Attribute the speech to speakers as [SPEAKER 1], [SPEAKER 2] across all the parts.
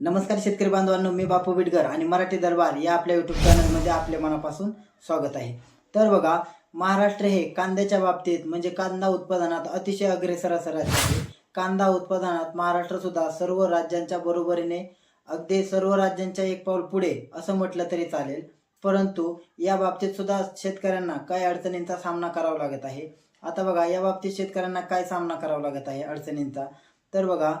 [SPEAKER 1] नमस्कार शेतकरी बांधवांनो मी बापू बिडकर आणि मराठी दरबार या आपल्या युट्यूब चॅनलमध्ये आपल्या मनापासून स्वागत आहे. तर बघा महाराष्ट्र हे कांद्याच्या बाबतीत म्हणजे कांदा उत्पादनात अतिशय अग्रेसर असं राज्य आहे. कांदा उत्पादनात महाराष्ट्र सुद्धा सर्व राज्यांच्या बरोबरीने अगदी सर्व राज्यांच्या एक पाऊल पुढे असं म्हटलं तरी चालेल. परंतु या बाबतीत सुद्धा शेतकऱ्यांना काही अडचणींचा सामना करावा लागत आहे? आता बघा या बाबतीत शेतकऱ्यांना काय सामना करावा लागत आहे अडचणींचा? तर बघा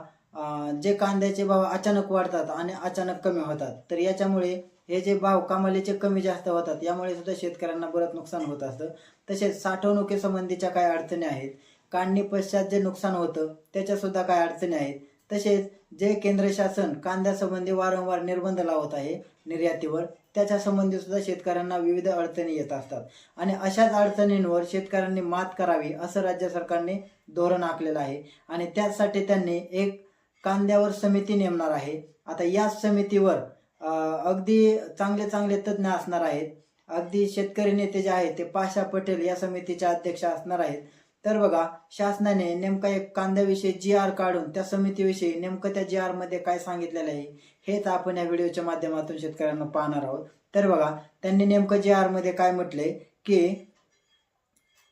[SPEAKER 1] जे कांद्याचे भाव अचानक वाढतात आणि अचानक कमी होतात तर याच्यामुळे हे जे भाव कमालीचे कमी जास्त होतात यामुळे सुद्धा शेतकऱ्यांना बरंच नुकसान होत असतं. तसेच साठवणुकीसंबंधीच्या काही अडचणी आहेत. काढणी पश्चात जे नुकसान होतं त्याच्यासुद्धा काय काही अडचणी आहेत. तसेच जे केंद्र शासन कांद्यासंबंधी वारंवार निर्बंध लावत आहे निर्यातीवर त्याच्या संबंधी सुद्धा शेतकऱ्यांना विविध अडचणी येत असतात. आणि अशाच अडचणींवर शेतकऱ्यांनी मात करावी असं राज्य सरकारने धोरण आखलेलं आहे. आणि त्यासाठी त्यांनी एक कांद्यावर समिती नेमणार आहे. आता या समितीवर अगदी चांगले चांगले तज्ज्ञ असणार आहेत. अगदी शेतकरी नेते जे आहेत ते पाशा पटेल या समितीचे अध्यक्ष असणार आहेत. तर बघा शासनाने नेमका एक कांद्याविषयी जी आर काढून त्या समितीविषयी नेमकं त्या जी आरमध्ये काय सांगितलेलं आहे हेच आपण या व्हिडिओच्या माध्यमातून शेतकऱ्यांना पाहणार आहोत. तर बघा त्यांनी नेमकं जी आरमध्ये काय म्हटलंय की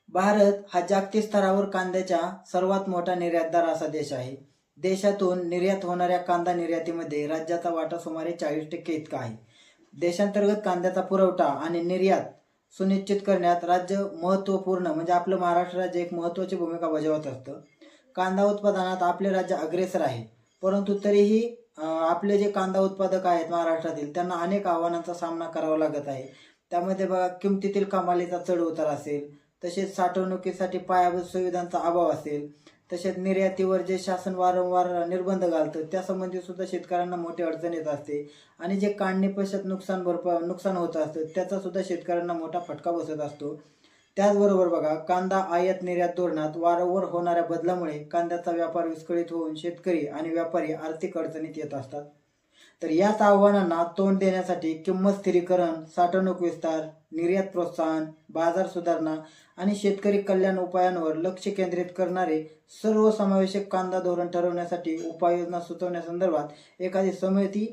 [SPEAKER 1] भारत हा जागतिक स्तरावर कांद्याच्या सर्वात मोठा निर्यातदार असा देश आहे. देशातून निर्यात होणाऱ्या कांदा निर्यातीमध्ये राज्याचा वाटा सुमारे चाळीस टक्के इतका आहे. देशांतर्गत कांद्याचा पुरवठा आणि निर्यात सुनिश्चित करण्यात राज्य महत्त्वपूर्ण म्हणजे आपलं महाराष्ट्र राज्य एक महत्त्वाची भूमिका बजावत असतं. कांदा उत्पादनात आपले राज्य अग्रेसर आहे परंतु तरीही आपले जे कांदा उत्पादक आहेत महाराष्ट्रातील त्यांना अनेक आव्हानांचा सामना करावा लागत आहे. त्यामध्ये बघा किमतीतील कमालीचा चढ उतार असेल तसेच साठवणुकीसाठी पायाभूत सुविधांचा अभाव असेल तसेच निर्यातीवर जे शासन वारंवार निर्बंध घालतं त्यासंबंधी सुद्धा शेतकऱ्यांना मोठी अडचण येत असते. आणि जे काढणी पश्चात नुकसान भरपा नुकसान होत असतं त्याचा सुद्धा शेतकऱ्यांना मोठा फटका बसत असतो. त्याचबरोबर बघा कांदा आयात निर्यात धोरणात वारंवार होणाऱ्या बदलामुळे कांद्याचा व्यापार विस्कळीत होऊन शेतकरी आणि व्यापारी आर्थिक अडचणीत येत असतात. तर याच आव्हानांना तोंड देण्यासाठी किंमत स्थिरीकरण साठवणूक विस्तार निर्यात प्रोत्साहन बाजार सुधारणा आणि शेतकरी कल्याण उपायांवर लक्ष केंद्रित करणारे सर्वसमावेशक कांदा धोरण ठरवण्यासाठी उपाययोजना सुचवण्यासंदर्भात एखादी समिती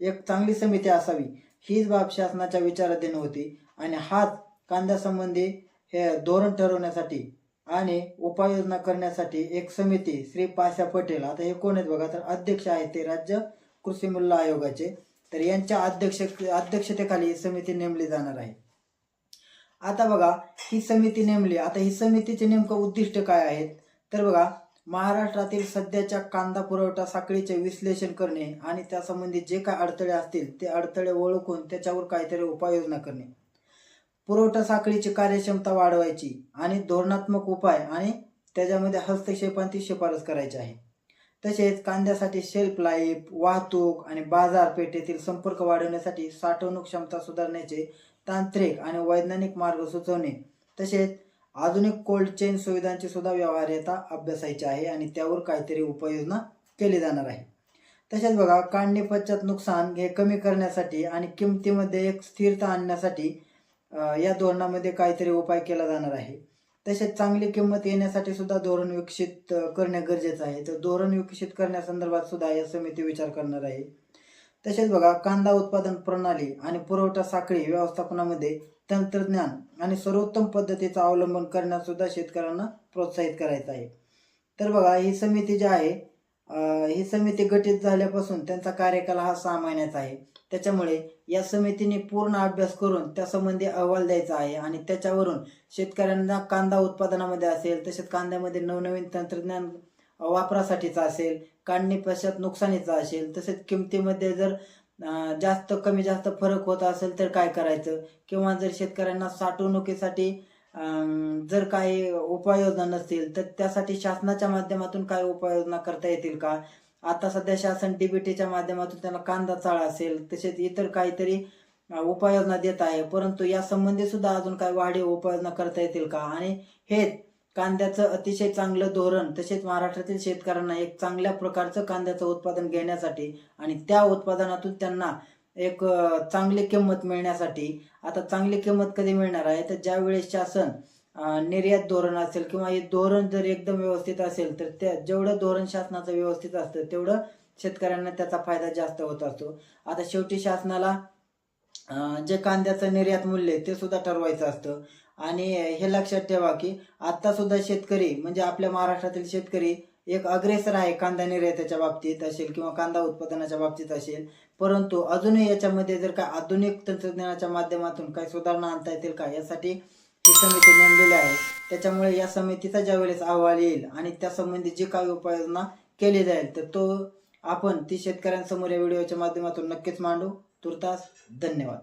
[SPEAKER 1] एक चांगली समिती असावी हीच बाब शासनाच्या विचाराधीन होती. आणि हाच कांद्यासंबंधी हे धोरण ठरवण्यासाठी आणि उपाययोजना करण्यासाठी एक समिती श्री पाशा पटेल. आता हे कोण आहेत बघा? तर अध्यक्ष आहेत ते राज्य कृषी मूल्य आयोगाचे तर यांच्या अध्यक्ष अध्यक्षतेखाली ही समिती नेमली जाणार आहे. आता बघा ही समिती नेमली आता ही समितीचे नेमकं उद्दिष्ट काय आहेत? तर बघा महाराष्ट्रातील सध्याच्या कांदा पुरवठा साखळीचे विश्लेषण करणे आणि त्यासंबंधी जे काय अडथळे असतील ते अडथळे ओळखून त्याच्यावर काहीतरी उपाययोजना करणे. पुरवठा साखळीची कार्यक्षमता वाढवायची आणि धोरणात्मक उपाय आणि त्याच्यामध्ये हस्तक्षेपांची शिफारस करायची आहे. तसेच कांद्यासाठी शेल्फ लाईफ वाहतूक आणि बाजारपेठेतील संपर्क वाढवण्यासाठी साठवणूक क्षमता सुधारण्याचे तांत्रिक आणि वैज्ञानिक मार्ग सुचवणे. तसेच आधुनिक कोल्ड चेन सुविधांची सुद्धा व्यवहार्यता अभ्यासायची आहे आणि त्यावर काहीतरी उपाययोजना केली जाणार आहे. तसेच बघा काढणी पश्चात नुकसान हे कमी करण्यासाठी आणि किमतीमध्ये एक स्थिरता आणण्यासाठी या धोरणामध्ये काहीतरी उपाय केला जाणार आहे. तसेच चांगली किंमत येण्यासाठी सुद्धा धोरण विकसित करणे गरजेचं आहे. तर धोरण विकसित करण्यासंदर्भात सुद्धा या समिती विचार करणार आहे. तसेच बघा कांदा उत्पादन प्रणाली आणि पुरवठा साखळी व्यवस्थापनामध्ये तंत्रज्ञान आणि सर्वोत्तम पद्धतीचा अवलंबन करण्यास सुद्धा शेतकऱ्यांना प्रोत्साहित करायचं आहे. तर बघा ही समिती जी आहे ही समिती गठीत झाल्यापासून त्यांचा कार्यकाल हा सहा महिन्याचा आहे. त्याच्यामुळे या समितीने पूर्ण अभ्यास करून त्यासंबंधी अहवाल द्यायचा आहे आणि त्याच्यावरून शेतकऱ्यांना कांदा उत्पादनामध्ये असेल तसेच कांद्यामध्ये नवनवीन तंत्रज्ञान वापरासाठीचा असेल काढणी पश्चात नुकसानीचा असेल तसेच किमतीमध्ये जर जास्त कमी जास्त फरक होत असेल तर काय करायचं? किंवा जर शेतकऱ्यांना साठवणुकीसाठी जर काही उपाययोजना नसतील तर त्यासाठी शासनाच्या माध्यमातून काय उपाययोजना करता येतील का? आता सध्या शासन डीबीटीच्या माध्यमातून त्यांना कांदा चाळा असेल तसेच इतर काहीतरी उपाययोजना देत आहे. परंतु या संबंधी सुद्धा अजून काही वाढीव उपाययोजना करता येतील का? आणि हे कांद्याचं अतिशय चांगलं धोरण तसेच महाराष्ट्रातील शेतकऱ्यांना एक चांगल्या प्रकारचं कांद्याचं उत्पादन घेण्यासाठी आणि त्या उत्पादनातून त्यांना एक चांगली किंमत मिळण्यासाठी. आता चांगली किंमत कधी मिळणार आहे? तर ज्या वेळेस शासन निर्यात धोरण असेल किंवा हे धोरण जर एकदम व्यवस्थित असेल तर त्या जेवढं धोरण शासनाचं व्यवस्थित असतं तेवढं शेतकऱ्यांना त्याचा फायदा जास्त होत असतो. आता शेवटी शासनाला जे कांद्याचं निर्यात मूल्य आहे ते सुद्धा ठरवायचं असतं. आणि हे लक्षात ठेवा की आता सुद्धा शेतकरी म्हणजे आपल्या महाराष्ट्रातील शेतकरी एक अग्रेसर आहे कांदा निर्यातीच्या बाबतीत असेल किंवा कांदा उत्पादनाच्या बाबतीत असेल. परंतु अजूनही याच्यामध्ये जर का आधुनिक तंत्रज्ञानाच्या माध्यमातून काही सुधारणा आणता येतील का यासाठी ही समिती नेमलेली आहे. त्याच्यामुळे या समितीचा ज्यावेळेस अहवाल येईल आणि त्यासंबंधी जी काही उपाययोजना केली जाईल तर तो आपण ती शेतकऱ्यांसमोर या व्हिडिओच्या माध्यमातून नक्कीच मांडू. तुर्तास धन्यवाद.